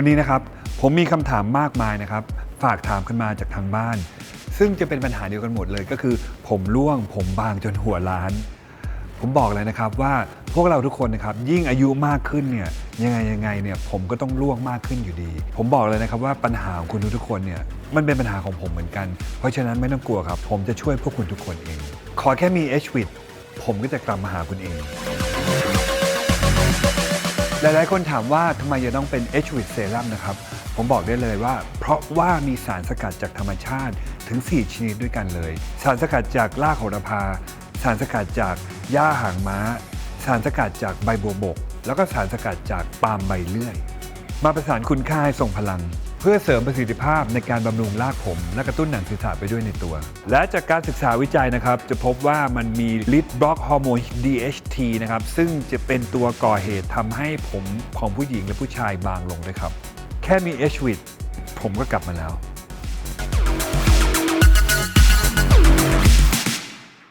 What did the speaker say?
วันนี้นะครับผมมีคำถามมากมายนะครับ ฝากถามขึ้นมาจากทางบ้าน ซึ่งจะเป็นปัญหาเดียวกันหมดเลยก็คือ ผมร่วง ผมบางจนหัวล้าน ผมบอกเลยนะครับว่าพวกเราทุกคนนะครับยิ่งอายุมากขึ้นเนี่ยยังไงยังไงเนี่ยผมก็ต้องล่วงมากขึ้นอยู่ดี ผมบอกเลยนะครับว่าปัญหาของคุณทุกคนเนี่ยมันเป็นปัญหาของผมเหมือนกัน เพราะฉะนั้นไม่ต้องกลัวครับ ผมจะช่วยพวกคุณทุกคนเอง ขอแค่มี h w i t ผมก็จะกลับมาหาคุณเอง หลายๆ คนถามว่าทำไมจะต้องเป็น h w i t Serum นะครับ ผมบอกได้เลยว่า เพราะว่ามีสารสกัดจากธรรมชาติถึง 4 ชนิดด้วยกันเลย สารสกัดจากรากโหระพา สารสกัดจากหญ้าหางม้า สารสกัดจากใบบัวบก แล้วก็สารสกัดจากปาล์มใบเลื่อย มาประสานคุณค่าให้ทรงพลัง เพื่อเสริมประสิทธิภาพในการบำรุงรากผม และกระตุ้นหนังศีรษะไปด้วยในตัว และจากการศึกษาวิจัยนะครับ จะพบว่ามันมีฤทธิ์บล็อกฮอร์โมน DHT นะครับ ซึ่งจะเป็นตัวก่อเหตุทำให้ผมของผู้หญิงและผู้ชายบางลงด้วยครับ แค่มี h w i t ผมก็กลับมาแล้ว